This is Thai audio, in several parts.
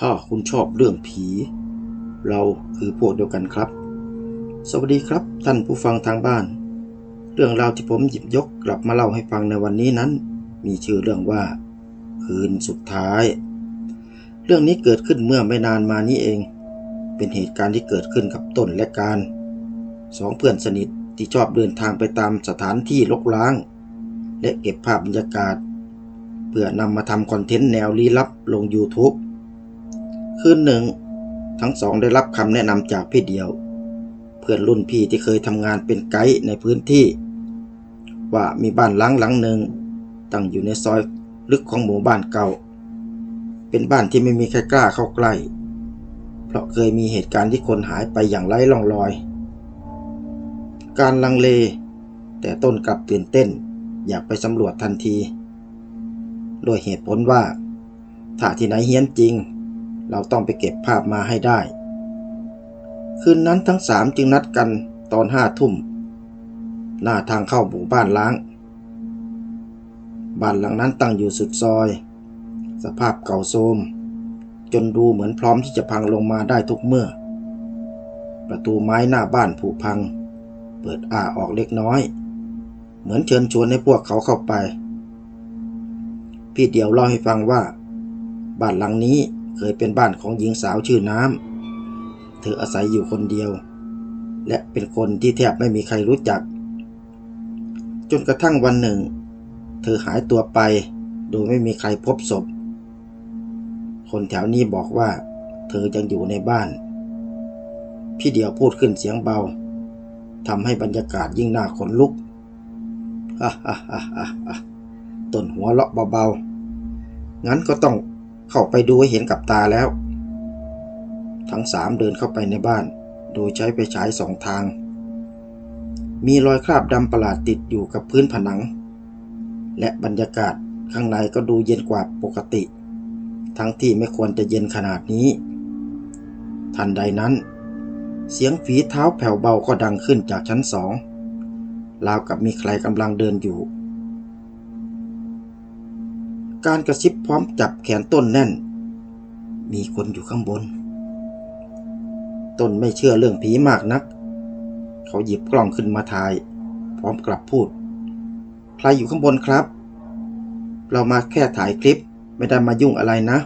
ถ้าคุณชอบเรื่องผี เราคือพวกเดียวกันครับ สวัสดีครับท่านผู้ฟังทางบ้าน เรื่องราวที่ผมหยิบยกกลับมาเล่าให้ฟังในวันนี้นั้น มีชื่อเรื่องว่า คืนสุดท้าย เรื่องนี้เกิดขึ้นเมื่อไม่นานมานี้เอง เป็นเหตุการณ์ที่เกิดขึ้นกับต้นและการสองเพื่อนสนิทที่ชอบเดินทางไปตามสถานที่ลกล้าง และเก็บภาพบรรยากาศ เพื่อนำมาทำคอนเทนต์แนวลี้ลับลง YouTube คืนหนึ่ง ทั้งสองได้รับคำแนะนำจากพี่เดียว เพื่อนรุ่นพี่ที่เคยทำงานเป็นไกด์ในพื้นที่ ว่ามีบ้านล้างหลังหนึ่งตั้งอยู่ในซอยลึกของหมู่บ้านเก่า เป็นบ้านที่ไม่มีใครกล้าเข้าใกล้ เพราะเคยมีเหตุการณ์ที่คนหายไปอย่างไร้ร่องรอย การลังเล แต่ต้นกลับตื่นเต้น อยากไปสำรวจทันที โดยเหตุผลว่าถ้าที่ไหนเฮี้ยนจริง เราต้องไปเก็บภาพมาให้ได้ คืนนั้นทั้งสามจึงนัดกันตอนห้าทุ่ม หน้าทางเข้าหมู่บ้านล้าง บ้านหลังนั้นตั้งอยู่สุดซอย สภาพเก่าโทรมจนดูเหมือนพร้อมที่จะพังลงมาได้ทุกเมื่อ ประตูไม้หน้าบ้านผุพัง เปิดอ้าออกเล็กน้อย เหมือนเชิญชวนให้พวกเขาเข้าไป พี่เดียวเล่าให้ฟังว่า บ้านหลังนี้ เคยเป็นบ้านของหญิงสาวชื่อน้ำ เธออาศัยอยู่คนเดียว และเป็นคนที่แทบไม่มีใครรู้จัก จนกระทั่งวันหนึ่ง เธอหายตัวไปโดยไม่มีใครพบศพ คนแถวนี้บอกว่า เธอยังอยู่ในบ้าน พี่เดียวพูดขึ้นเสียงเบาทำให้บรรยากาศยิ่งน่าขนลุกฮ่าฮ่าฮ่าฮ่าต้นหัวเราะเบาๆ งั้นก็ต้อง เข้าไปดูให้เห็นกับตาแล้ว ทั้งสามเดินเข้าไปในบ้าน โดยใช้ไฟฉายสองทาง มีรอยคราบดำประหลาดติดอยู่กับพื้นผนัง และบรรยากาศข้างในก็ดูเย็นกว่าปกติ ทั้งที่ไม่ควรจะเย็นขนาดนี้ ทันใดนั้น เสียงฝีเท้าแผ่วเบาก็ดังขึ้นจากชั้นสองราวกับมีใครกำลังเดินอยู่ การกระซิบพร้อมจับแขนต้นแน่น มีคนอยู่ข้างบน ต้นไม่เชื่อเรื่องผีมากนัก เขาหยิบกล้องขึ้นมาถ่าย พร้อมกลับพูด ใครอยู่ข้างบนครับ เรามาแค่ถ่ายคลิปไม่ได้มายุ่งอะไรนะ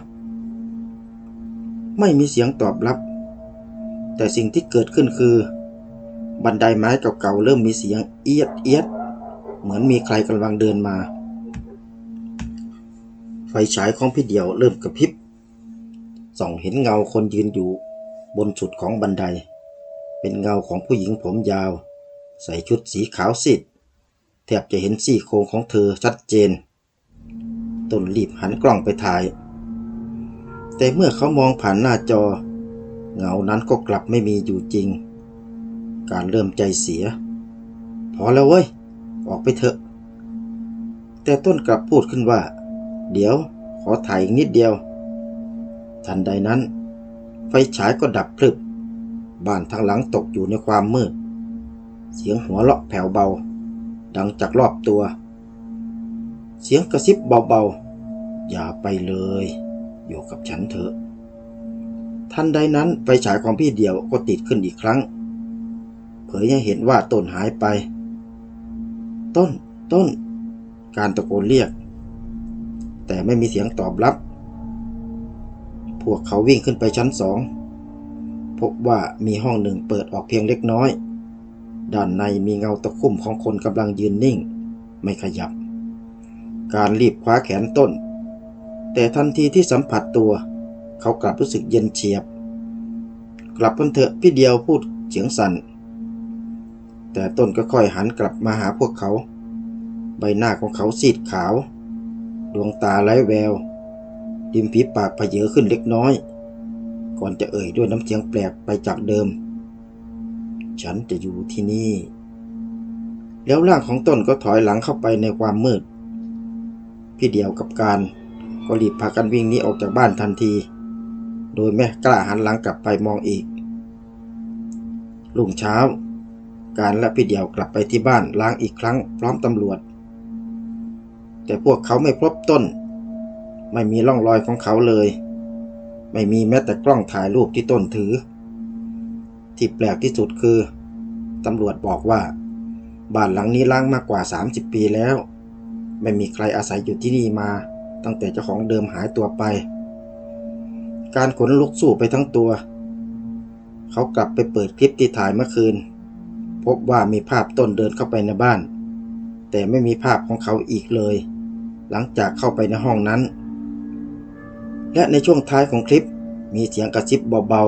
ไม่มีเสียงตอบรับ แต่สิ่งที่เกิดขึ้นคือ บันไดไม้เก่าๆเริ่มมีเสียงเอียดเอียด เหมือนมีใครกำลังเดินมา ไฟฉายของพี่เดียวเริ่มกระพริบส่องเห็นเงาคนยืนอยู่บนสุดของบันได เป็นเงาของผู้หญิงผมยาว ใส่ชุดสีขาวซีดแทบจะเห็นซี่โครงของเธอชัดเจนต้นรีบหันกล้องไปถ่าย แต่เมื่อเขามองผ่านหน้าจอ เงานั้นก็กลับไม่มีอยู่จริง การเริ่มใจเสีย พอแล้วเว้ย ออกไปเถอะ แต่ต้นกลับพูดขึ้นว่า เดี๋ยวขอถ่ายอีกนิดเดียว ทันใดนั้น ไฟฉายก็ดับพลึบ บ้านทางหลังตกอยู่ในความมืด เสียงหัวเราะแผ่วเบา ดังจากรอบตัว เสียงกระซิบเบาๆ อย่าไปเลย อยู่กับฉันเถอะ ทันใดนั้นไฟฉายของพี่เดียวก็ติดขึ้นอีกครั้ง เผยให้เห็นว่าต้นหายไป ต้น ต้น การตะโกนเรียก แต่ไม่มีเสียงตอบรับ พวกเขาวิ่งขึ้นไปชั้นสอง พบว่ามีห้องหนึ่งเปิดออกเพียงเล็กน้อย ด้านในมีเงาตะคุ่มของคนกำลังยืนนิ่ง ไม่ขยับ การรีบคว้าแขนต้น แต่ทันทีที่สัมผัสตัว เขากลับรู้สึกเย็นเฉียบ กลับกันเถอะพี่เดียวพูดเสียงสั่น แต่ต้นก็ค่อยหันกลับมาหาพวกเขา ใบหน้าของเขาซีดขาว ดวงตาไร้แววริมฝีปากเผยขึ้นเล็กน้อย ก่อนจะเอ่ยด้วยน้ำเสียงแปลกไปจากเดิม ฉันจะอยู่ที่นี่ แล้วร่างของต้นก็ถอยหลังเข้าไปในความมืด พี่เดียวกับการก็รีบพากันวิ่งหนีออกจากบ้านทันที โดยไม่กล้าหันหลังกลับไปมองอีกรุ่งเช้า การและพี่เดียวกลับไปที่บ้านล้างอีกครั้งพร้อมตำรวจ แต่พวกเขาไม่พบต้น ไม่มีร่องรอยของเขาเลย ไม่มีแม้แต่กล้องถ่ายรูปที่ต้นถือ ที่แปลกที่สุดคือตำรวจบอกว่า บ้านหลังนี้ล้างมากกว่า 30 ปีแล้ว ไม่มีใครอาศัยอยู่ที่นี่มา ตั้งแต่เจ้าของเดิมหายตัวไป การขนลุกสู้ไปทั้งตัว เขากลับไปเปิดคลิปที่ถ่ายเมื่อคืน พบว่ามีภาพต้นเดินเข้าไปในบ้าน แต่ไม่มีภาพของเขาอีกเลย หลังจากเข้าไปในห้องนั้น และในช่วงท้ายของคลิปมีเสียงกระซิบเบา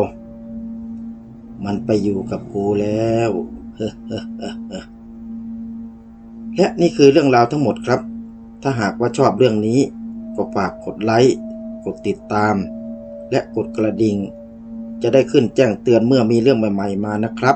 ๆ มันไปอยู่กับกูแล้วและนี่คือเรื่องราวทั้งหมดครับ ถ้าหากว่าชอบเรื่องนี้ ก็ฝากกดไลค์ กดติดตาม และกดกระดิ่ง จะได้ขึ้นแจ้งเตือนเมื่อมีเรื่องใหม่ ๆ มานะครับ